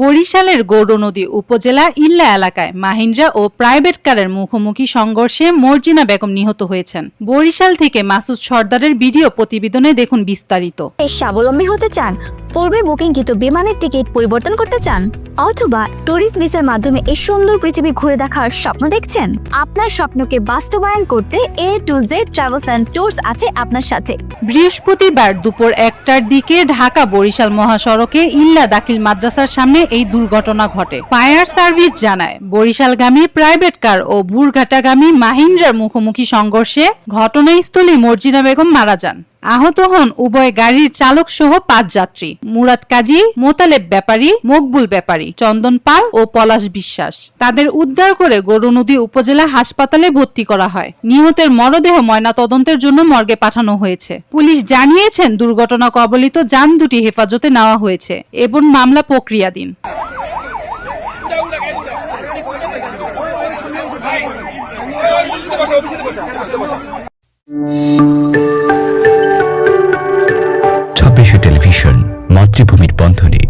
বরিশালের গৌরনদী উপজেলা ইল্লা এলাকায় মাহিন্দ্রা ও প্রাইভেট কারের মুখোমুখি সংঘর্ষে মর্জিনা বেগম নিহত হয়েছেন। বরিশাল থেকে মাসুদ সর্দারের ভিডিও প্রতিবেদনে দেখুন বিস্তারিত। স্বাবলম্বী হতে চান? পূর্বে বুকিংকৃত বিমানের টিকিট পরিবর্তন করতে চান, অথবা ট্যুরিস্ট ভিসার মাধ্যমে এই সুন্দর পৃথিবী ঘুরে দেখার স্বপ্ন দেখছেন? আপনার স্বপ্নকে বাস্তবায়ন করতে A to Z travels and tours আছে আপনার সাথে। বৃহস্পতিবার দুপুর একটার দিকে ঢাকা বরিশাল মহাসড়কে ইল্লা দাখিল মাদ্রাসার সামনে এই দুর্ঘটনা ঘটে। ফায়ার সার্ভিস জানায়, বরিশালগামী প্রাইভেট কার ও ভুরঘাটাগামী মাহিন্দ্রার মুখোমুখি সংঘর্ষে ঘটনাস্থলে মর্জিনা বেগম মারা যান। আহত হন উভয় গাড়ির চালক সহ পাঁচ যাত্রী মুরাদ কাজী মোতালেব ব্যাপারী মকবুল ব্যাপারী চন্দন পাল ও পলাশ বিশ্বাস তাদের উদ্ধার করে গরুনদী উপজেলা হাসপাতালে ভর্তি করা হয় নিহতের মরদেহ ময়না তদন্তের জন্য মর্গে পাঠানো হয়েছে পুলিশ জানিয়েছেন দুর্ঘটনা কবলিত যান দুটি হেফাজতে নেওয়া হয়েছে এবং মামলা প্রক্রিয়াধীন ছাব্বিশে টেলিভিশন মাতৃভূমির বন্ধনে।